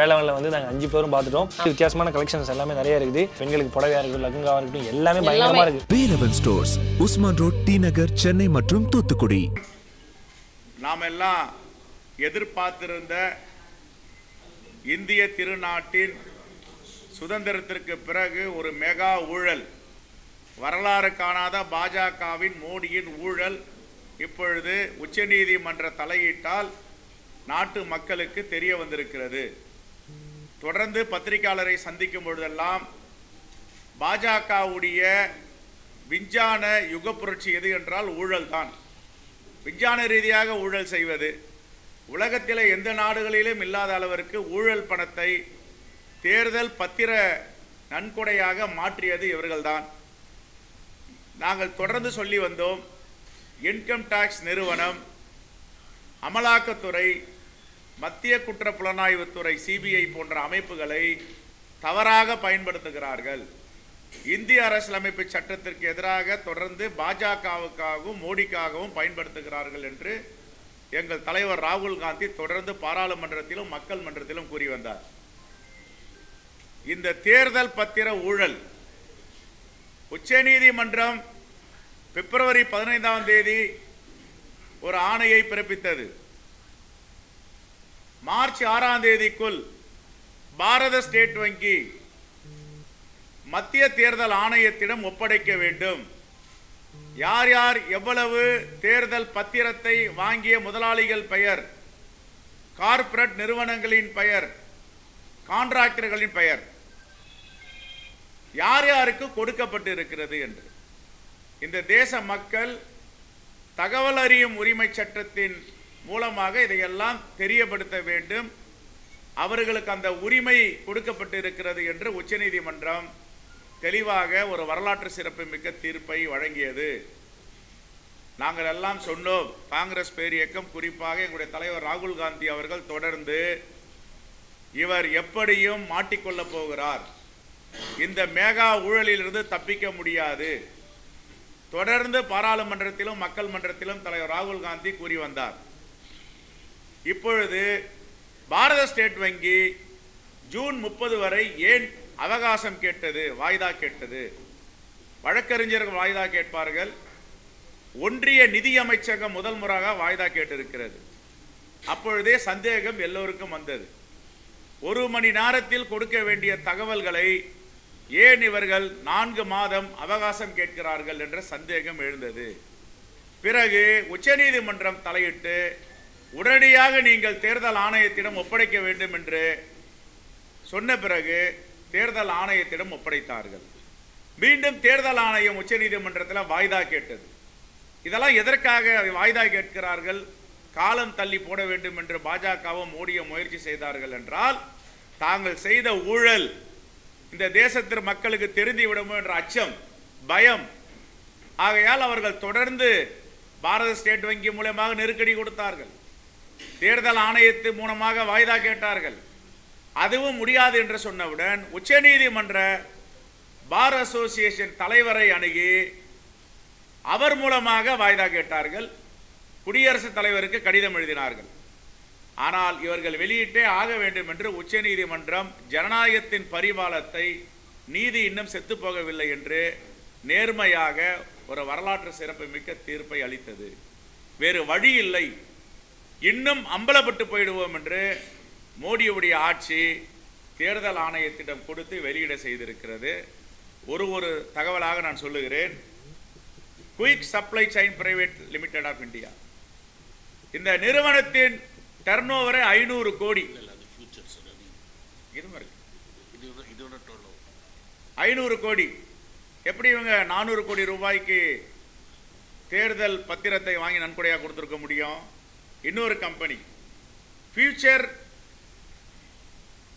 வேளாண்ல வந்து நாங்கள் அஞ்சு பேரும் பார்த்துட்டோம். வித்தியாசமான கலெக்ஷன்ஸ் எல்லாமே நிறைய இருக்குது. பெண்களுக்கு புடவையா இருக்கட்டும் லகுங்காவா இருக்கட்டும் எல்லாமே பயங்கரமா இருக்கு. Velavan stores Usman road T Nagar Chennai மற்றும் தூத்துக்குடி. நாம் எல்லாம் எதிர்பார்த்திருந்த இந்திய திருநாட்டின் சுதந்திரத்திற்கு பிறகு ஒரு மெகா ஊழல். வரலாறு காணாத பாஜகவின் மோடியின் ஊழல் இப்பொழுது உச்சநீதிமன்ற தலையீட்டால் நாட்டு மக்களுக்கு தெரிய வந்திருக்கிறது. தொடர்ந்து பத்திரிகையாளரை சந்திக்கும் பொழுதெல்லாம் பாஜகவுடைய விஞ்ஞான யுக புரட்சி எது என்றால் ஊழல் தான் விஞ்ஞான ரீதியாக ஊழல் செய்வது உலகத்தில் எந்த நாடுகளிலும் இல்லாத அளவிற்கு ஊழல் பணத்தை தேர்தல் பத்திர நன்கொடையாக மாற்றியது இவர்கள்தான். நாங்கள் தொடர்ந்து சொல்லி வந்தோம் இன்கம் டேக்ஸ் நிறுவனம் அமலாக்கத்துறை மத்திய குற்ற புலனாய்வுத்துறை சிபிஐ போன்ற அமைப்புகளை தவறாக பயன்படுத்துகிறார்கள். இந்திய அரசியலமைப்பு சட்டத்திற்கு எதிராக தொடர்ந்து பாஜகவுக்காகவும் மோடிக்காகவும் பயன்படுத்துகிறார்கள் என்று எங்கள் தலைவர் ராகுல் காந்தி தொடர்ந்து பாராளுமன்றத்திலும் மக்கள் மன்றத்திலும் கூறி வந்தார். இந்த தேர்தல் பத்திர ஊழல் உச்சநீதிமன்றம் பிப்ரவரி பதினைந்தாம் தேதி ஒரு ஆணையை பிறப்பித்தது. மார்ச் ஆறாம் தேதிக்குள் பாரத ஸ்டேட் வங்கி மத்திய தேர்தல் ஆணையத்திடம் ஒப்படைக்க வேண்டும். யார் யார் எவ்வளவு தேர்தல் பத்திரத்தை வாங்கிய முதலாளிகள் பெயர் கார்ப்பரேட் நிறுவனங்களின் பெயர் கான்ட்ராக்டர்களின் பெயர் யார் யாருக்கு கொடுக்கப்பட்டு இருக்கிறது என்று. இந்த தேச மக்கள் தகவல் அறியும் உரிமை சட்டத்தின் மூலமாக இதையெல்லாம் தெரியப்படுத்த வேண்டும். அவர்களுக்கு அந்த உரிமை கொடுக்கப்பட்டு இருக்கிறது என்று உச்சநீதிமன்றம் தெளிவாக ஒரு வரலாற்று சிறப்புமிக்க தீர்ப்பை வழங்கியது. நாங்கள் எல்லாம் சொன்னோம் காங்கிரஸ் பேரியக்கம் குறிப்பாக எங்களுடைய தலைவர் ராகுல் காந்தி அவர்கள் தொடர்ந்து இவர் எப்படியும் மாட்டிக்கொள்ளப் போகிறார். இந்த மேகா ஊழலிலிருந்து தப்பிக்க முடியாது. தொடர்ந்து பாராளுமன்றத்திலும் மக்கள் மன்றத்திலும் தலைவர் ராகுல் காந்தி கூறி வந்தார். இப்பொழுது பாரத ஸ்டேட் வங்கி ஜூன் முப்பது வரை ஏன் அவகாசம் கேட்டது வாய்தா கேட்டது? வழக்கறிஞர்கள் வாய்தா கேட்பார்கள். ஒன்றிய நிதி அமைச்சகம் முதல் முறையாக வாய்தா கேட்டிருக்கிறது. அப்பொழுதே சந்தேகம் எல்லோருக்கும் வந்தது. ஒரு மணி நேரத்தில் கொடுக்க வேண்டிய தகவல்களை ஏன் இவர்கள் நான்கு மாதம் அவகாசம் கேட்கிறார்கள் என்ற சந்தேகம் எழுந்தது. பிறகு உச்சநீதிமன்றம் தலையிட்டு உடனடியாக நீங்கள் தேர்தல் ஆணையத்திடம் ஒப்படைக்க வேண்டும் என்று சொன்ன பிறகு தேர்தல் ஆணையத்திடம் ஒப்படைத்தார்கள். மீண்டும் தேர்தல் ஆணையம் உச்சநீதிமன்றத்தில் வாய்தா கேட்டது. இதெல்லாம் எதற்காக வாய்தா கேட்கிறார்கள்? காலம் தள்ளி போட வேண்டும் என்று பாஜகவும் ஓடிய முயற்சி செய்தார்கள் என்றால் தாங்கள் செய்த ஊழல் இந்த தேசத்தில் மக்களுக்கு தெரிந்து விடுமோ என்ற அச்சம் பயம். ஆகையால் அவர்கள் தொடர்ந்து பாரத ஸ்டேட் வங்கி மூலமாக நெருக்கடி கொடுத்தார்கள். தேர்தல் ஆணையத்து மூலமாக வாய்தா கேட்டார்கள். அதுவும் முடியாது என்று சொன்னவுடன் உச்சநீதிமன்ற பார் அசோசியேஷன் தலைவரை அணுகி அவர் மூலமாக வாய்தா கேட்டார்கள். குடியரசுத் தலைவருக்கு கடிதம் எழுதினார்கள். ஆனால் இவர்கள் வெளியிட்டே ஆக வேண்டும் என்று உச்சநீதிமன்றம் ஜனநாயகத்தின் பரிபாலத்தை நீதி இன்னும் செத்து போகவில்லை என்று நேர்மையாக ஒரு வரலாற்று சிறப்புமிக்க தீர்ப்பை அளித்தது. வேறு வழி இல்லை. இன்னும் அம்பலப்பட்டு போயிடுவோம் என்று மோடியுடைய ஆட்சி தேர்தல் ஆணையத்திடம் கொடுத்து வெளியிட செய்திருக்கிறது. ஒரு ஒரு தகவலாக நான் சொல்லுகிறேன். Quick supply chain private limited of India இந்த நிறுவனத்தின் டர்ன் ஓவரை ஐநூறு கோடி. ஐநூறு கோடி. எப்படி இவங்க நானூறு கோடி ரூபாய்க்கு தேர்தல் பத்திரத்தை வாங்கி நன்கொடையாக கொடுத்துருக்க முடியும்? இன்னொரு கம்பெனி ஃபியூச்சர்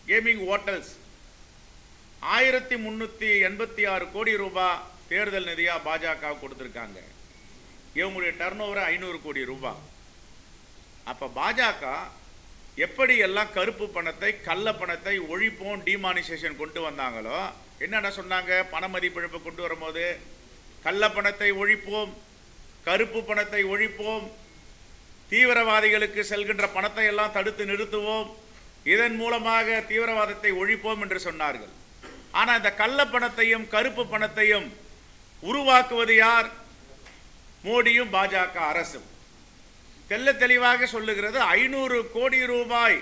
கேமிங் ஹோட்டல்ஸ் ஆயிரத்தி முந்நூற்றி எண்பத்தி ஆறு கோடி ரூபாய் தேர்தல் நிதியாக பாஜக கொடுத்துருக்காங்க. இவங்களுடைய டர்ன் ஓவர் ஐநூறு கோடி ரூபாய் அப்போ பாஜக எப்படி எல்லாம் கருப்பு பணத்தை கள்ள பணத்தை ஒழிப்போம் டிமானிசேஷன் கொண்டு வந்தாங்களோ என்னென்ன சொன்னாங்க? பண மதிப்பிழப்பு கொண்டு வரும்போது கள்ள பணத்தை ஒழிப்போம் கருப்பு பணத்தை ஒழிப்போம் தீவிரவாதிகளுக்கு செல்கின்ற பணத்தை எல்லாம் தடுத்து நிறுத்துவோம். இதன் மூலமாக தீவிரவாதத்தை ஒழிப்போம் என்று சொன்னார்கள். ஆனால் இந்த கள்ள பணத்தையும் கருப்பு பணத்தையும் உருவாக்குவது யார்? மோடியும் பாஜக அரசும். தெல்ல தெளிவாக சொல்லுகிறது ஐநூறு கோடி ரூபாய்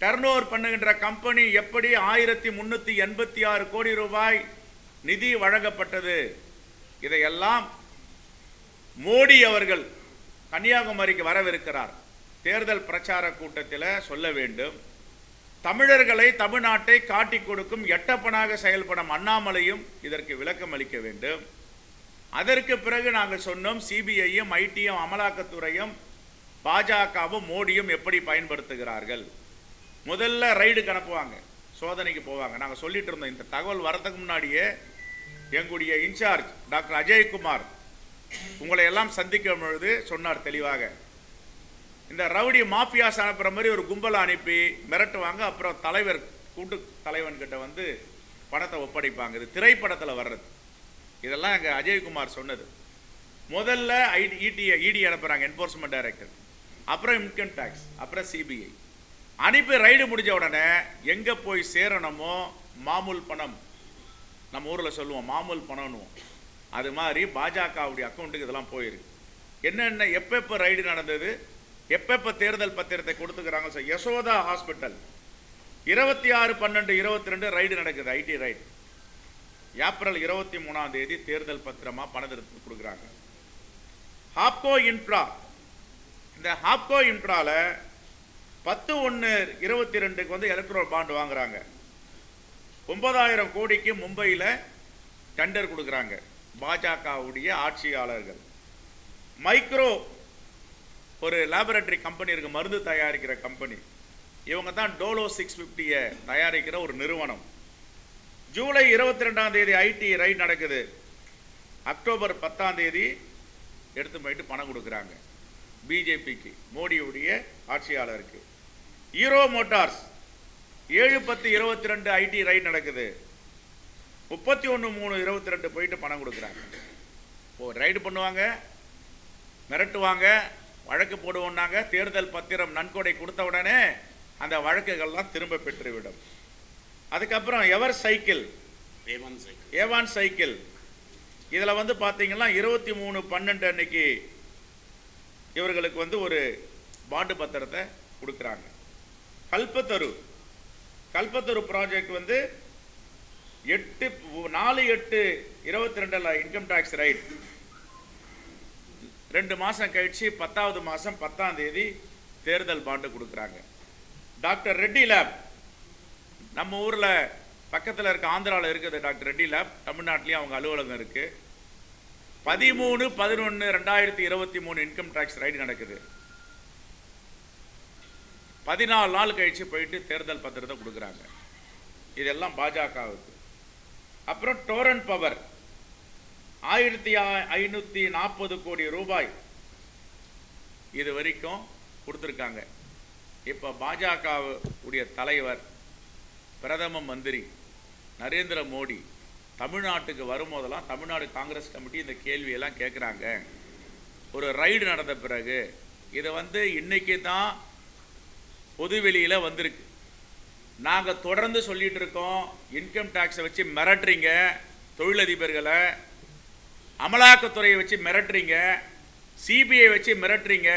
டர்ன் பண்ணுகின்ற கம்பெனி எப்படி ஆயிரத்தி முன்னூற்றி எண்பத்தி ஆறு கோடி ரூபாய் நிதி வழங்கப்பட்டது? இதையெல்லாம் மோடி அவர்கள் கன்னியாகுமரிக்கு வரவிருக்கிறார். தேர்தல் பிரச்சார கூட்டத்தில் சொல்ல வேண்டும். தமிழர்களை தமிழ்நாட்டை காட்டிக் கொடுக்கும் எட்டப்பனாக செயல்படும் அண்ணாமலையும் இதற்கு விளக்கம் அளிக்க வேண்டும். அதற்கு பிறகு நாங்கள் சொன்னோம் சிபிஐயும் ஐடியும் அமலாக்கத்துறையும் பாஜகவும் மோடியும் எப்படி பயன்படுத்துகிறார்கள். முதல்ல ரைடு அனுப்புவாங்க சோதனைக்கு போவாங்க. நாங்கள் சொல்லிட்டு இருந்தோம் இந்த தகவல் வரதுக்கு முன்னாடியே எங்களுடைய இன்சார்ஜ் டாக்டர் அஜய்குமார் உங்களை எல்லாம் சந்திக்கும் பொழுது சொன்னார் தெளிவாக. இந்த ரவுடி மாஃபியாஸ் அனுப்புகிற மாதிரி ஒரு கும்பலை அனுப்பி மிரட்டுவாங்க. அப்புறம் தலைவர் கூட்டு தலைவன் கிட்ட வந்து படத்தை ஒப்படைப்பாங்க. இது திரைப்படத்தில் வர்றது. இதெல்லாம் எங்க அஜய்குமார் சொன்னது. முதல்ல ஐடி இடி இடி அனுப்புறாங்க என்ஃபோர்ஸ்மெண்ட் டைரக்டர் அப்புறம் இன்கம் டேக்ஸ் அப்புறம் சிபிஐ அனுப்பி ரைடு முடிஞ்ச உடனே எங்க போய் சேரணுமோ மாமூல் பணம். நம்ம ஊர்ல சொல்லுவோம் மாமூல் பணம்னுவோம். அது மாதிரி பாஜகவுடைய அக்கௌண்ட்டுக்கு இதெல்லாம் போயிருக்கு. என்னென்ன எப்பப்போ ரைடு நடந்தது? எப்பப்போ தேர்தல் பத்திரத்தை கொடுத்துக்கிறாங்க? சார் யசோதா ஹாஸ்பிட்டல் இருபத்தி ஆறு பன்னெண்டு இருபத்தி ரெண்டு ரைடு நடக்குது ஐடி ரைடு ஏப்ரல் இருபத்தி மூணாம் தேதி தேர்தல் பத்திரமா பணத்திற்கு கொடுக்குறாங்க. ஹாப்கோ இன்ஃப்ரா இந்த ஹாப்கோ இன்ஃப்ரால பத்து ஒன்று இருபத்தி ரெண்டுக்கு வந்து எலக்ட்ரோல் பாண்ட் வாங்குறாங்க. ஒன்பதாயிரம் கோடிக்கு மும்பையில் டெண்டர் கொடுக்குறாங்க. பாஜகவுடைய ஆட்சியாளர்கள். மைக்ரோ ஒரு லேபரட்டரி கம்பெனி இருக்குது மருந்து தயாரிக்கிற கம்பெனி இவங்க தான் டோலோ சிக்ஸ் ஃபிஃப்டியை தயாரிக்கிற ஒரு நிறுவனம். ஜூலை இருபத்தி ரெண்டாம் தேதி ஐடி ரைட் நடக்குது. அக்டோபர் பத்தாம் தேதி எடுத்து போயிட்டு பணம் கொடுக்குறாங்க. பிஜேபிக்கு மோடியுடைய ஆட்சியாளருக்கு. ஈரோ மோட்டார்ஸ் ஏழு பத்து இருபத்தி ரெண்டு ஐடி ரைட் நடக்குது. முப்பத்தி ஒன்று மூணு இருபத்தி ரெண்டு போயிட்டு பணம் கொடுக்குறாங்க. ஓ ரைடு பண்ணுவாங்க மிரட்டுவாங்க வழக்கு போடுவோம்னாங்க தேர்தல் பத்திரம் நன்கொடை கொடுத்த உடனே அந்த வழக்குகள்லாம் திரும்ப பெற்றுவிடும். அதுக்கப்புறம் எவர் சைக்கிள்? Avon cycle. இதில் வந்து பார்த்தீங்கன்னா இருபத்தி மூணு பன்னெண்டு அன்னைக்கு இவர்களுக்கு வந்து ஒரு பாண்டு பத்திரத்தை கொடுக்குறாங்க. கல்பத்தரு. கல்பத்தரு ப்ராஜெக்ட் வந்து எட்டு நாலு எட்டு இருபத்தி ரெண்டில் இன்கம் டேக்ஸ் ரைட் ரெண்டு மாதம் கழிச்சு பத்தாவது மாதம் பத்தாம் தேதி தேர்தல் பாண்டு கொடுக்குறாங்க. Doctor Reddy lab. நம்ம ஊரில் பக்கத்தில் இருக்க ஆந்திராவில் இருக்குது டாக்டர் ரெட்டி லேப். தமிழ்நாட்டிலையும் அவங்க அலுவலகம் இருக்குது பதிமூணு பதினொன்று ரெண்டாயிரத்தி இருபத்தி மூணு இன்கம் டேக்ஸ் ரைடு நடக்குது. பதினாலு நாள் கழிச்சு போயிட்டு தேர்தல் பத்திரத்தை கொடுக்குறாங்க. இதெல்லாம் பாஜகவுக்கு. அப்புறம் டோரன் பவர் ஆயிரத்தி ஐநூற்றி நாற்பது கோடி ரூபாய் இது வரைக்கும் கொடுத்துருக்காங்க. இப்போ பாஜகவுடைய உடைய தலைவர் பிரதம மந்திரி நரேந்திர மோடி தமிழ்நாட்டுக்கு வரும்போதெல்லாம் தமிழ்நாடு காங்கிரஸ் கமிட்டி இந்த கேள்வியெல்லாம் கேட்குறாங்க ஒரு ரைடு நடந்த பிறகு இதை வந்து இன்னைக்கு தான் பொதுவெளியில் வந்திருக்கு. நாங்கள் தொடர்ந்து சொல்லிகிட்டு இருக்கோம் இன்கம் டேக்ஸை வச்சு மிரட்டுறீங்க தொழிலதிபர்களை அமலாக்கத்துறையை வச்சு மிரட்டுறீங்க சிபிஐ வச்சு மிரட்டுறீங்க.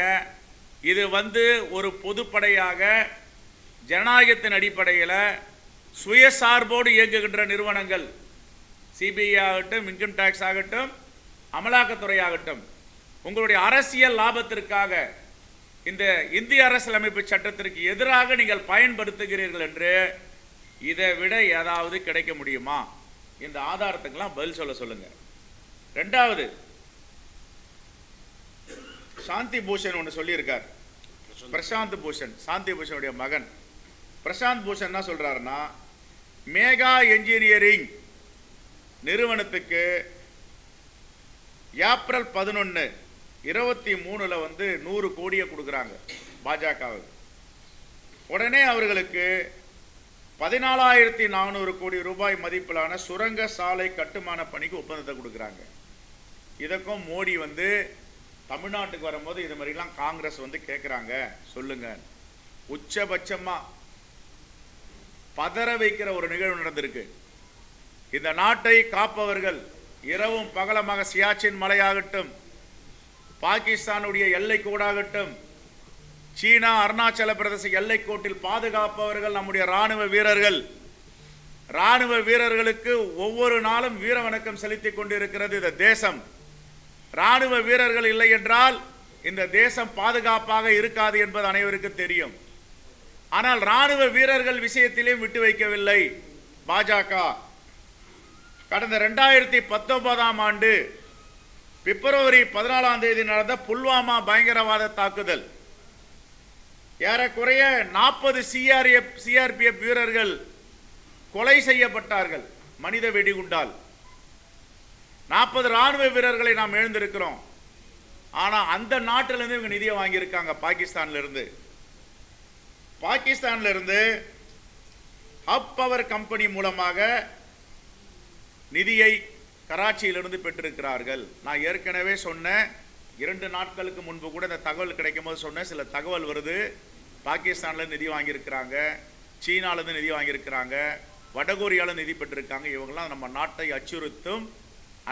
இது வந்து ஒரு பொதுப்படையாக ஜனநாயகத்தின் அடிப்படையில் சுயசார்போடு இயங்குகின்ற நிறுவனங்கள். சிபிஐ ஆகட்டும் இன்கம் டேக்ஸ் ஆகட்டும் அமலாக்கத்துறை ஆகட்டும். உங்களுடைய அரசியல் லாபத்திற்காக இந்த இந்திய அரசியலமைப்பு சட்டத்திற்கு எதிராக நீங்கள் பயன்படுத்துகிறீர்கள் என்று இதை விட ஏதாவது கிடைக்க முடியுமா? இந்த ஆதாரத்துக்கெல்லாம் பதில் சொல்ல சொல்லுங்க. ரெண்டாவது சாந்தி பூஷன் ஒன்று சொல்லியிருக்கார். பிரசாந்த். பூஷன் சாந்தி பூஷனுடைய மகன். பிரசாந்த் பூஷன் என்ன சொல்றாருன்னா மேகா என்ஜினியரிங் நிறுவனத்துக்கு ஏப்ரல் பதினொன்று இருபத்தி மூணுல வந்து நூறு கோடியை கொடுக்குறாங்க பாஜகவுக்கு. உடனே அவர்களுக்கு பதினாலாயிரத்தி நானூறு கோடி ரூபாய் மதிப்பிலான சுரங்க சாலை கட்டுமான பணிக்கு ஒப்பந்தத்தை கொடுக்குறாங்க. இதற்கும் மோடி வந்து தமிழ்நாட்டுக்கு வரும்போது இது மாதிரிலாம் காங்கிரஸ் வந்து கேட்குறாங்க சொல்லுங்க. உச்சபட்சமாக பதற வைக்கிற ஒரு நிகழ்வு நடந்திருக்கு. இந்த நாட்டை காப்பவர்கள் இரவும் பகலமாக சியாச்சின் மலையாகட்டும் பாகிஸ்தானுடைய எல்லைக்கூடாகட்டும். சீனா அருணாச்சல பிரதேச எல்லைக்கோட்டில் பாதுகாப்பவர்கள் நம்முடைய ராணுவ வீரர்கள். ராணுவ வீரர்களுக்கு ஒவ்வொரு நாளும் வீர வணக்கம் செலுத்திக் கொண்டிருக்கிறது இந்த தேசம். ராணுவ வீரர்கள் இல்லை என்றால் இந்த தேசம் பாதுகாப்பாக இருக்காது என்பது அனைவருக்கும் தெரியும். ஆனால் ராணுவ வீரர்கள் விஷயத்திலேயும் விட்டு வைக்கவில்லை. பாஜக. கடந்த ரெண்டாயிரத்தி பத்தொன்பதாம் ஆண்டு பிப்ரவரி பதினாலாம் தேதி நடந்த புல்வாமா பயங்கரவாத தாக்குதல். ஏறக்குறைய நாற்பது சிஆர்எஃப் சிஆர்பிஎஃப் வீரர்கள் கொலை செய்யப்பட்டார்கள் மனித வெடிகுண்டால். நாற்பது ராணுவ வீரர்களை நாம் எழுந்திருக்கிறோம். ஆனால் அந்த நாட்டிலிருந்து இவங்க நிதியை வாங்கியிருக்காங்க பாகிஸ்தான்லேருந்து. பாகிஸ்தான்லேருந்து இருந்து ஹப் பவர் கம்பெனி மூலமாக நிதியை கராச்சியிலிருந்து பெற்றிருக்கிறார்கள். நான் ஏற்கனவே சொன்னேன் இரண்டு நாட்களுக்கு முன்பு கூட இந்த தகவல் கிடைக்கும் போது சொன்னேன் சில தகவல் வருது. பாகிஸ்தான்ல நிதி வாங்கியிருக்கிறாங்க சீனாலேருந்து நிதி வாங்கியிருக்கிறாங்க வடகொரியாவில் நிதி பெற்றிருக்காங்க. இவங்கெல்லாம் நம்ம நாட்டை அச்சுறுத்தும்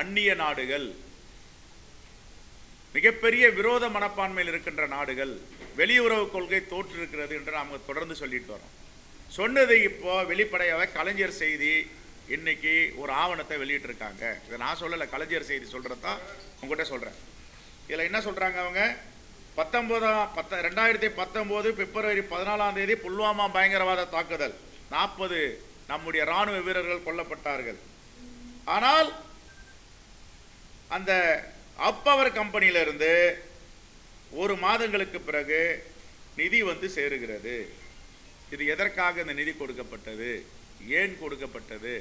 அந்நிய நாடுகள். மிகப்பெரிய விரோத மனப்பான்மையில் இருக்கின்ற நாடுகள் வெளியுறவு கொள்கை தோற்றிருக்கிறது என்று நாம் தொடர்ந்து சொல்லிட்டு வரோம். சொன்னது இப்போ வெளிப்படையாக கலைஞர் செய்தி இன்னைக்கு ஒரு ஆவணத்தை வெளியிட்டிருக்காங்க. இதை நான் சொல்லலை கலைஞர் செய்தி சொல்றதான் உங்ககிட்ட சொல்றேன். இதுல என்ன சொல்றாங்க அவங்க? பத்தொம்போதாம் பத்த ரெண்டாயிரத்தி பத்தொன்பது பிப்ரவரி பதினாலாம் தேதி புல்வாமா பயங்கரவாத தாக்குதல். நாற்பது நம்முடைய ராணுவ வீரர்கள் கொல்லப்பட்டார்கள். ஆனால் அந்த அப்பவர் கம்பெனியிலிருந்து ஒரு மாதங்களுக்கு பிறகு நிதி வந்து சேருகிறது. இது எதற்காக இந்த நிதி கொடுக்கப்பட்டது? ஏன் கொடுக்கப்பட்டது?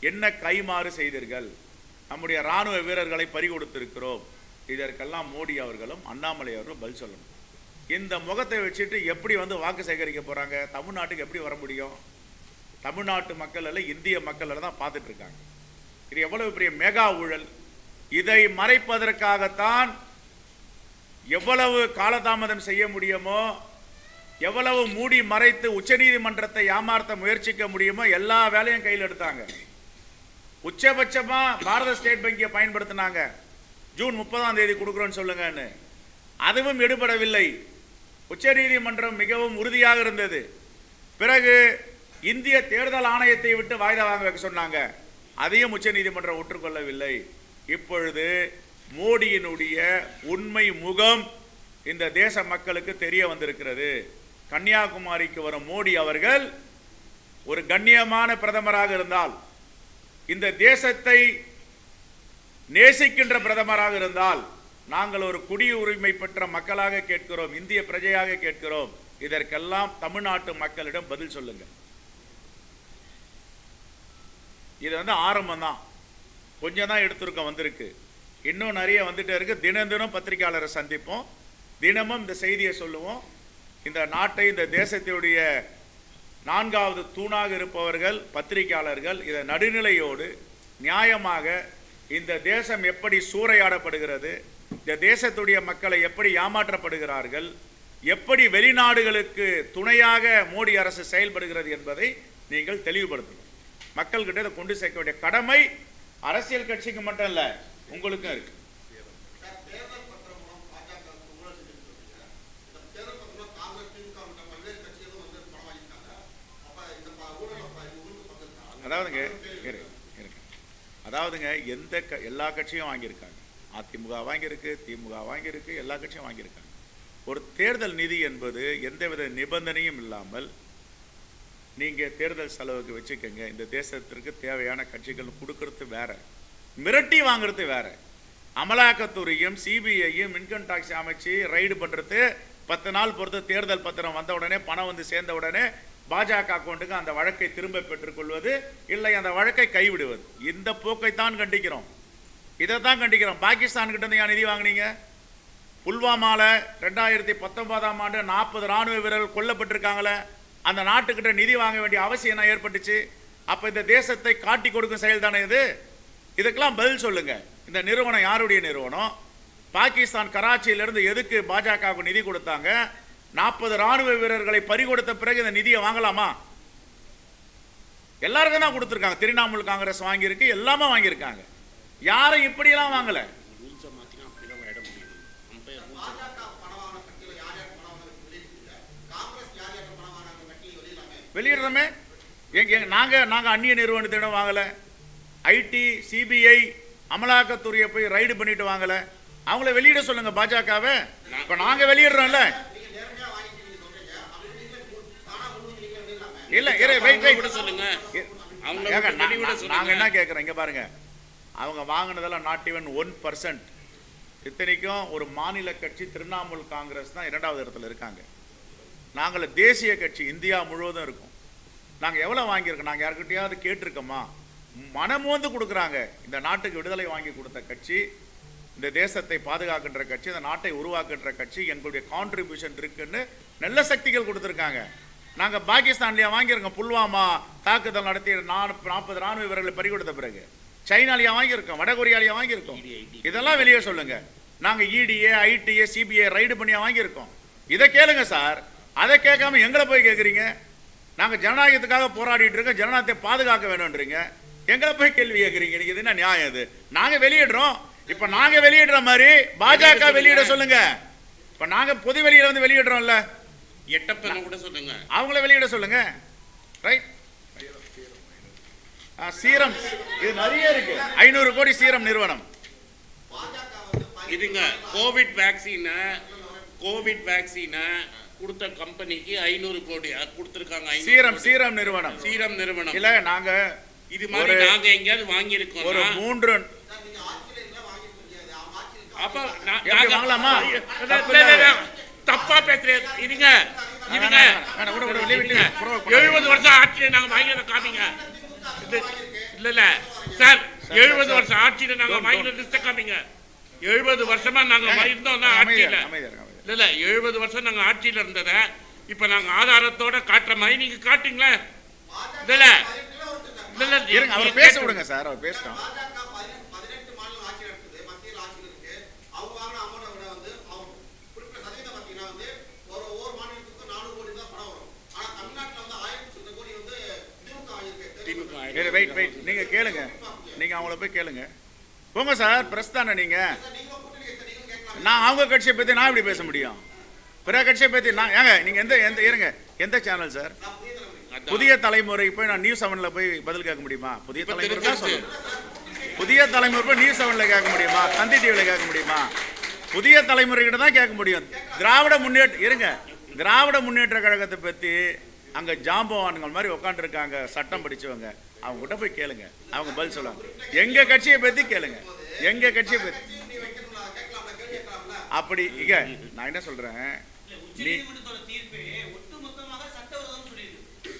என்ன கைமாறு செய்தீர்கள்? நம்முடைய ராணுவ வீரர்களை பறிகொடுத்திருக்கிறோம். இதற்கெல்லாம் மோடி அவர்களும் அண்ணாமலை அவர்களும் பதில் சொல்லணும். இந்த முகத்தை வச்சுட்டு எப்படி வந்து வாக்கு சேகரிக்க போகிறாங்க தமிழ்நாட்டுக்கு எப்படி வர முடியும்? தமிழ்நாட்டு மக்கள் அல்ல இந்திய மக்கள் தான் பார்த்துட்டு இருக்காங்க. இது எவ்வளவு பெரிய மெகா ஊழல். இதை மறைப்பதற்காகத்தான் எவ்வளவு காலதாமதம் செய்ய முடியுமோ எவ்வளவு மூடி மறைத்து உச்சநீதிமன்றத்தை ஏமாற்ற முயற்சிக்க முடியுமோ எல்லா வேலையும் கையில் எடுத்தாங்க. உச்சபட்சமாக பாரத ஸ்டேட் வங்கியை பயன்படுத்தினாங்க. ஜூன் முப்பதாம் தேதி கொடுக்குறோன்னு சொல்லுங்கன்னு. அதுவும் எடுபடவில்லை. உச்சநீதிமன்றம் மிகவும் உறுதியாக இருந்தது. பிறகு இந்திய தேர்தல் ஆணையத்தை விட்டு வாய்தா வாங்க வைக்க சொன்னாங்க. அதையும் உச்சநீதிமன்றம் ஒற்றுக்கொள்ளவில்லை. இப்பொழுது மோடியினுடைய உண்மை முகம் இந்த தேச மக்களுக்கு தெரிய வந்திருக்கிறது. கன்னியாகுமரிக்கு வரும் மோடி அவர்கள் ஒரு கண்ணியமான பிரதமராக இருந்தால் இந்த தேசத்தை நேசிக்கின்ற பிரதமராக இருந்தால் நாங்கள் ஒரு குடியுரிமை பெற்ற மக்களாக கேட்கிறோம் இந்திய பிரஜையாக கேட்கிறோம். இதற்கெல்லாம் தமிழ்நாட்டு மக்களிடம் பதில் சொல்லுங்க. இது வந்து ஆரம்பம் தான். கொஞ்சம் தான் எடுத்திருக்கோம் வந்திருக்கு. இன்னும் நிறைய வந்துட்டே இருக்கு. தினம் தினம் பத்திரிகையாளரை சந்திப்போம். தினமும் இந்த செய்தியை சொல்லுவோம். இந்த நாட்டை இந்த தேசத்தினுடைய நான்காவது தூணாக இருப்பவர்கள் பத்திரிகையாளர்கள் இதை நடுநிலையோடு நியாயமாக இந்த தேசம் எப்படி சூறையாடப்படுகிறது இந்த தேசத்துடைய மக்களை எப்படி ஏமாற்றப்படுகிறார்கள் எப்படி வெளிநாடுகளுக்கு துணையாக மோடி அரசு செயல்படுகிறது என்பதை நீங்கள் தெளிவுபடுத்தணும். மக்கள்கிட்ட இதை கொண்டு சேர்க்க வேண்டிய கடமை அரசியல் கட்சிக்கு மட்டும் இல்லை உங்களுக்கும் இருக்குது அதாவதுங்க இருக்கு. அதாவதுங்க எந்த க- எல்லா கட்சியும் வாங்கியிருக்காங்க. அதிமுக வாங்கியிருக்கு திமுக வாங்கியிருக்கு எல்லா கட்சியும் வாங்கியிருக்காங்க. ஒரு தேர்தல் நிதி என்பது எந்தவித நிபந்தனையும் இல்லாமல் நீங்க தேர்தல் செலவுக்கு வச்சுக்கோங்க. இந்த தேசத்திற்கு தேவையான கட்சிகள் கொடுக்கறது வேற. மிரட்டி வாங்குறது வேற. அமலாக்கத்துறையும் சிபிஐயும் இன்கம் டாக்ஸ் அமைச்சு ரைடு பண்றது பத்து நாள் பொறுத்து தேர்தல் பத்திரம் வந்த உடனே பணம் வந்து சேர்ந்த உடனே பாஜக அக்கௌண்ட்டுக்கு அந்த வழக்கை திரும்ப பெற்றுக்கொள்வது இல்லை அந்த வழக்கை கைவிடுவது. இந்த போக்கை தான் கண்டிக்கிறோம். இதை தான் கண்டிக்கிறோம். பாகிஸ்தான் கிட்ட இருந்து ஏன் நிதி வாங்குனீங்க? புல்வாமால ரெண்டாயிரத்தி பத்தொன்பதாம் ஆண்டு நாற்பது ராணுவ வீரர்கள் கொல்லப்பட்டிருக்காங்களே அந்த நாட்டுக்கிட்ட நிதி வாங்க வேண்டிய அவசியம் என்ன ஏற்பட்டுச்சு? அப்போ இந்த தேசத்தை காட்டி கொடுக்கும் செயல் தானே இது? இதுக்கெல்லாம் பதில் சொல்லுங்க. இந்த நிறுவனம் யாருடைய நிறுவனம்? பாகிஸ்தான் கராச்சியிலிருந்து எதுக்கு பாஜகவுக்கு நிதி கொடுத்தாங்க? நாற்பது ராணுவ வீரர்களை பறிகொடுத்த பிறகு இந்த நிதியை வாங்கலாமா? எல்லாருக்கும் தான் கொடுத்துருக்காங்க. திரிணாமுல் காங்கிரஸ் வாங்கியிருக்கு எல்லாமே வாங்கியிருக்காங்க. யாரும் இப்படியெல்லாம் வாங்கல. வெளியிடுறோமே. எங்க எங்க- நாங்க நாங்க அந்நிய நிறுவனத்திடம் வாங்கல. ஐடி சிபிஐ அமலாக்கத்துறையை போய் ரைடு பண்ணிட்டு வாங்கல. அவங்கள வெளியிட சொல்லுங்க பாஜகவை. இப்ப நாங்க வெளியிடுறோம்ல. இல்ல இரு வெயிட் வெயிட் சொல்லுங்க? நாங்க என்ன சொல்லுங்க கேட்குறோம் இங்க பாருங்க. அவங்க வாங்கினதெல்லாம் நாட் ஈவன் ஒன் பர்சன்ட் இத்தனைக்கும் ஒரு மாநில கட்சி திரிணாமுல் காங்கிரஸ் தான் இரண்டாவது இடத்துல இருக்காங்க. நாங்கள் தேசிய கட்சி இந்தியா முழுவதும் இருக்கோம். நாங்கள் எவ்வளோ வாங்கியிருக்கோம்? நாங்கள் யாருக்கிட்டையாவது கேட்டிருக்கோமா? மனமோந்து கொடுக்குறாங்க. இந்த நாட்டுக்கு விடுதலை வாங்கி கொடுத்த கட்சி இந்த தேசத்தை பாதுகாக்கின்ற கட்சி இந்த நாட்டை உருவாக்குகின்ற கட்சி எங்களுடைய கான்ட்ரிபியூஷன் இருக்குன்னு நல்ல சக்திகள் கொடுத்துருக்காங்க. நாங்கள் பாகிஸ்தான்லயா வாங்கியிருக்கோம் புல்வாமா தாக்குதல் நடத்திய நாற்பது ராணுவ வீரர்களை பறி கொடுத்த பிறகு. சைனாலயா வாங்கியிருக்கோம் வடகொரியாலயா வாங்கியிருக்கோம். இதெல்லாம் வெளியே சொல்லுங்க. நாங்க E இடிஏ ஐடிஏ சிபிஐ ரைடு பண்ணியா வாங்கியிருக்கோம். இதை கேளுங்க சார். அதை கேட்காம எங்களை போய் கேட்குறீங்க நாங்க ஜனநாயகத்துக்காக போராடிட்டு இருக்கோம் ஜனநாயகத்தை பாதுகாக்க வேணும்ன்றீங்க. எங்களை போய் கேள்வி கேட்குறீங்க நீங்க இது என்ன நியாயம் இது? நாங்க வெளியிடுறோம். இப்ப நாங்க வெளியிடுற மாதிரி பாஜக வெளியிட சொல்லுங்க. இப்ப நாங்க பொது வெளியில வந்து வெளியிடுறோம்ல. எட்டப்பனை கூட சொல்லுங்க. அவங்கள வெளியிட சொல்லுங்க. ரைட் சீரம். இது நிறைய இருக்கு. ஐநூறு கோடி சீரம் நிறுவனம். இதுங்க கோவிட் வேக்சினை கோவிட் வேக்சினை கொடுத்த கம்பெனிக்கு ஐநூறு கோடி. கொடுத்துருக்காங்க சீரம். சீரம் நிறுவனம். சீரம் நிறுவனம். இல்ல நாங்க இது மாதிரி ஒரு- நாங்க எங்கேயாவது ஒரு வாங்கியிருக்கோம் மூன்று அப்ப வாங்கலாமா? தப்பு பேசுறேன் இருங்க. இருங்க. எழுபது வருஷம் ஆட்சியில நாங்க வாங்கினத காமிங்க. இல்ல இல்ல. சார் எழுபது வருஷம் ஆட்சியில நாங்க வாங்கின லிஸ்ட காமிங்க. எழுபது வருஷமா நாங்க இருந்தோம்னா ஆட்சியில. இல்ல இல்ல. எழுபது வருஷம் நாங்க ஆட்சியில இருந்தத இப்ப நாங்க ஆதாரத்தோட காட்டுற மாதிரி நீங்க காட்டுங்களேன். இல்ல இல்ல. இல்ல பேச விடுங்க சார். அவர் பேசட்டும் பாஜக பதி- பதினெட்டு மாநிலம் ஆட்சி நடக்குது மத்தியில் ஆட்சியில் இருக்கு அவங்க வாங்கின அமௌண்ட்டை விட வந்து அவங்க குறிப்பிட்ட சதவீதம் பார்த்தீங்கன்னா வந்து ஒரு ஒவ்வொரு மாநிலத்துக்கும் நானூறு கோடி தான் பணம் வரும் ஆனா தமிழ்நாட்டுல வந்து ஆயிரத்தி சொந்த கோடி வந்து திமுக வாங்கியிருக்கு இரு, வெயிட் வெயிட் நீங்க கேளுங்க. நீங்க அவங்கள போய் கேளுங்க. போங்க சார் பிரஸ் தானே நீங்க? நான் அவங்க கட்சியை பத்தி நான் எப்படி பேச முடியும்? பிற கட்சியை பத்தி நான் ஏங்க நீங்க எந்த எந்த இருங்க. எந்த சேனல் சார். புதிய தலைமுறைக்கு போய் நான் நியூஸ் செவன்ல போய் பதில் கேட்க முடியுமா? புதிய தலைமுறை தான். சொல்லணும். புதிய தலைமுறை போய் நியூஸ் செவன்ல கேட்க முடியுமா? தந்தி டிவில கேட்க முடியுமா? புதிய தலைமுறைகிட்ட தான் கேட்க முடியும். திராவிட முன்னேற்ற இருங்க. திராவிட முன்னேற்ற கழகத்தை பத்தி அங்க ஜாம்பவான்கள் மாதிரி உட்காந்துருக்காங்க சட்டம் படிச்சவங்க. அவங்க கிட்ட போய் கேளுங்க. அவங்க பதில் சொல்லுவாங்க. எங்க கட்சியை பத்தி கேளுங்க. எங்க கட்சியை பத்தி. அப்படி இங்க நான் என்ன சொல்றேன்? நீ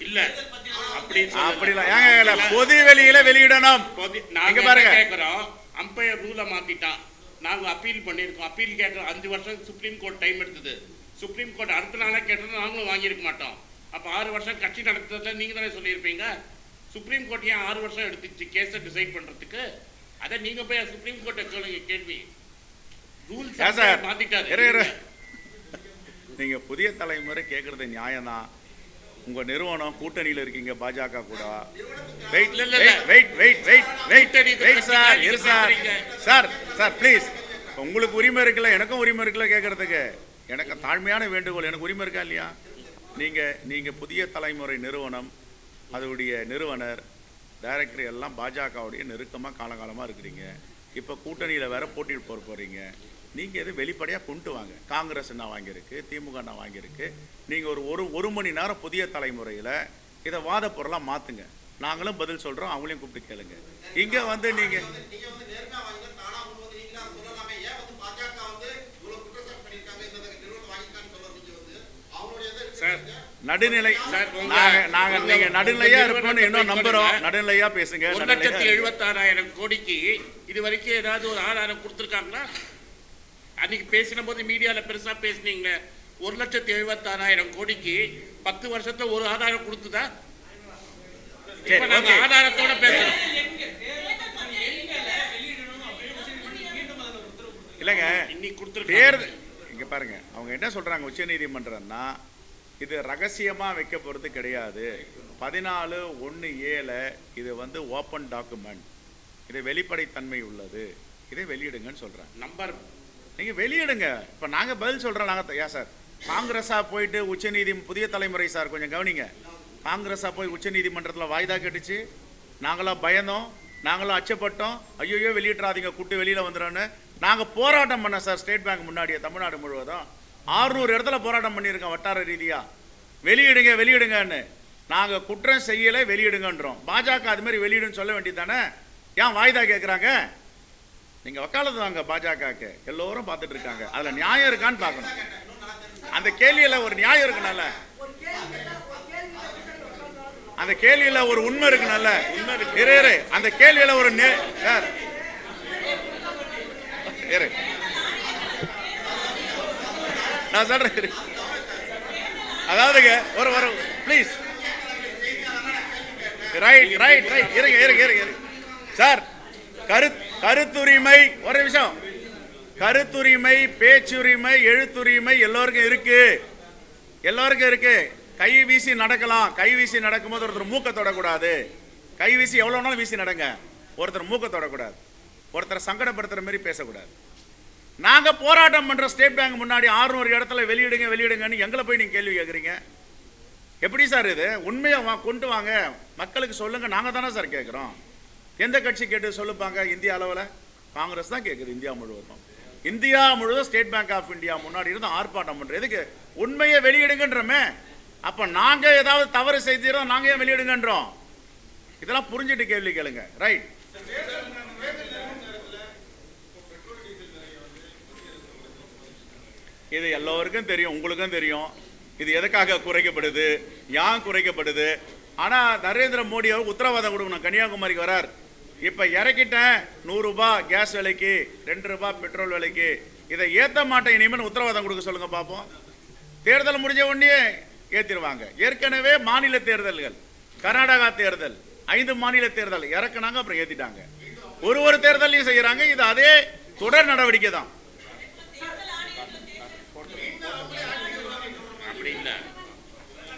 இல்ல. அப்படி சொல்லல. அப்படிலாம் ஏங்க இல்ல, பொது வெளியில வெளியிடணும். நாங்க பாருங்க. கேக்குறோம்? அம்பையர் ரூலை மாத்திட்டான். நாங்க அப்பீல் பண்ணியிருக்கோம். அப்பீல் கேட்கறோம் அஞ்சு வருஷம் சுப்ரீம் கோர்ட் டைம் எடுத்தது. சுப்ரீம் கோர்ட் அடுத்த நாளே கேட்டது நாங்களும் வாங்கியிருக்க மாட்டோம். அப்ப ஆறு வருஷம் கட்சி நடத்துறதுல நீங்க தானே சொல்லியிருப்பீங்க? சுப்ரீம் கோர்ட் ஏன் ஆறு வருஷம் எடுத்துச்சு? கேஸை டிசைட் பண்றதுக்கு? அதை நீங்க போய் சுப்ரீம் கோர்ட்டை சொல்லுங்க கேள்வி. ரூல்ஸ். நீங்க. புதிய தலைமுறை கேட்கறது நியாயம்தான் உங்க நிறுவனம் கூட்டணியில இருக்கீங்க பாஜக கூட. Wait. Wait wait wait wait wait sir இரு சார். சார் சார் ப்ளீஸ் உங்களுக்கு உரிமை இருக்குல்ல எனக்கும் உரிமை இருக்குல்ல கேட்கறதுக்கு எனக்கு தாழ்மையான வேண்டுகோள் எனக்கு உரிமை இருக்கா இல்லையா? நீங்க நீங்க புதிய தலைமுறை நிறுவனம் அதோடைய நிறுவனர் டைரக்டர் எல்லாம் பாஜகவுடைய நெருக்கமா காலகாலமா இருக்கிறீங்க. இப்ப கூட்டணியில வேற போட்டிட்டு போற போறீங்க. நீங்க எது வெளிப்படையா கொண்டு வாங்க. காங்கிரஸ் என்ன வாங்கியிருக்கு திமுக என்ன வாங்கியிருக்கு. நீங்க ஒரு ஒரு ஒரு மணி நேரம் புதிய தலைமுறையில இதை வாத பொருளா மாத்துங்க. நாங்களும் பதில் சொல்றோம் அவங்களையும் கூப்பிட்டு கேளுங்க. இங்க வந்து நீங்க நீங்க வந்து நேர்மையா வாங்கினா தானா முன் வந்து நீங்க அதை சொல்லலாமே. ஏன் வந்து பாஜக வந்து இவ்வளவு குற்றச்சாட்டு பண்ணிருக்காங்க இந்த நிறுவனம் வாங்கியிருக்கான்னு சொல்ல நீங்க வந்து அவங்களுடைய இதை சார் நடுநிலை நாங்க நாங்க நடுநிலையா இருப்போம்னு இன்னும் நம்புறோம். நடுநிலையா பேசுங்க ஒரு லட்சத்தி எழுபத்தாறாயிரம் கோடிக்கு இது வரைக்கும் ஏதாவது ஒரு ஆதாரம் கொடுத்துருக்காங்களா? அன்னைக்கு பேசின போது மீடியால பெருசா பேசுனீங்களே. ஒரு லட்சத்தி எழுபத்தாறாயிரம் கோடிக்கு பத்து வருஷத்துல ஒரு ஆதாரம் கொடுத்துதா? இப்ப நாங்க. ஆதாரத்தோட பேசுறோம். இல்லைங்க. இன்னைக்கு கொடுத்துருக்காங்க. தேர்தல் இங்க பாருங்க. அவங்க என்ன சொல்றாங்க உச்சநீதிமன்றம்னா இது ரகசியமாக வைக்க போகிறது கிடையாது. பதினாலு ஒன்று ஏழை இது வந்து ஓப்பன் டாக்குமெண்ட் இது வெளிப்படைத்தன்மை உள்ளது. இதை வெளியிடுங்கன்னு சொல்கிறேன் நம்பர் நீங்கள் வெளியிடுங்க. இப்போ நாங்கள் பதில் சொல்கிறோம் நாங்கள் ஏன் சார். காங்கிரஸாக போயிட்டு உச்சநீதி புதிய தலைமுறை சார் கொஞ்சம் கவனிங்க. காங்கிரஸாக போய் உச்சநீதிமன்றத்தில் வாய்தா கட்டுச்சு. நாங்களாம் பயந்தோம். நாங்களும் அச்சப்பட்டோம். ஐயோ வெளியிட்றாதீங்க கூட்டு வெளியில் வந்துடும்னு நாங்கள் போராட்டம் பண்ணோம் சார் ஸ்டேட் பேங்க் முன்னாடியே தமிழ்நாடு முழுவதும். ஆறுநூறு இடத்துல போராட்டம் பண்ணியிருக்கோம் வட்டார ரீதியாக வெளியிடுங்க வெளியிடுங்கன்னு. நாங்கள் குற்றம் செய்யலை வெளியிடுங்கன்றோம். பாஜக அது மாதிரி வெளியிடுன்னு சொல்ல வேண்டியது தானே ஏன் வாய்தா கேட்குறாங்க நீங்கள் வக்காலத்து வாங்க பாஜகக்கு. எல்லோரும் பார்த்துட்டு இருக்காங்க. அதில் நியாயம் இருக்கான்னு பார்க்கணும். அந்த கேள்வியில் ஒரு நியாயம் இருக்குனால அந்த கேள்வியில் ஒரு உண்மை இருக்குனால உண்மை அந்த கேள்வியில் ஒரு நே- சார். இரு. நான் சொல்றேன். அதாவதுங்க ஒரு ஒரு ப்ளீஸ் ரைட் ரைட் ரைட் இருங்க இருங்க இருங்க இருங்க. சார் கரு கருத்துரிமை ஒரு நிமிஷம். கருத்துரிமை பேச்சுரிமை எழுத்துரிமை எல்லோருக்கும் இருக்கு. எல்லோருக்கும் இருக்கு. கை வீசி நடக்கலாம். கை வீசி நடக்கும்போது ஒருத்தர் மூக்க தொடக்கூடாது. கை வீசி எவ்வளோ நாளும் வீசி நடங்க. ஒருத்தர் மூக்க தொடக்கூடாது. ஒருத்தரை சங்கடப்படுத்துகிற மாதிரி பேசக்கூடாது. நாங்கள் போராட்டம் பண்ணுற ஸ்டேட் பேங்க் முன்னாடி 600 இடத்துல வெளியிடுங்க வெளியிடுங்கன்னு எங்களை போய் நீங்கள் கேள்வி கேட்குறீங்க எப்படி சார் இது? உண்மையை வா கொண்டு வாங்க. மக்களுக்கு சொல்லுங்கள் நாங்கள் தானே சார் கேட்குறோம் எந்த கட்சி கேட்டு சொல்லுப்பாங்க இந்திய அளவில்? காங்கிரஸ் தான் கேட்குது இந்தியா முழுவதும். இந்தியா முழுவதும் ஸ்டேட் பேங்க் ஆஃப் இந்தியா முன்னாடி இருந்து ஆர்ப்பாட்டம் பண்றது எதுக்கு? உண்மையை வெளியிடுங்கன்றமே. அப்போ நாங்கள் ஏதாவது தவறு செய்திரோம் நாங்கள் ஏன் வெளியிடுங்கன்றோம்? இதெல்லாம் புரிஞ்சுட்டு கேள்வி கேளுங்க. ரைட் இது எல்லோருக்கும் தெரியும் உங்களுக்கும் தெரியும். இது எதுக்காக குறைக்கப்படுது ஏன் குறைக்கப்படுது? ஆனால் நரேந்திர மோடி அவர் உத்தரவாதம் கொடுக்கணும். கன்னியாகுமரிக்கு வரார். இப்போ இறக்கிட்டேன் நூறுரூபா கேஸ் விலைக்கு ரெண்டு ரூபா பெட்ரோல் விலைக்கு. இதை ஏற்ற மாட்டேன் இனிமேல் உத்தரவாதம் கொடுக்க சொல்லுங்கள் பார்ப்போம் தேர்தல் முடிஞ்ச உடனே ஏற்றிடுவாங்க ஏற்கனவே மாநில தேர்தல்கள் கர்நாடகா தேர்தல் ஐந்து மாநில தேர்தல் இறக்குனாங்க அப்புறம் ஏற்றிட்டாங்க ஒரு ஒரு தேர்தலையும் செய்கிறாங்க இது அதே தொடர் நடவடிக்கை தான் அப்படி இல்லை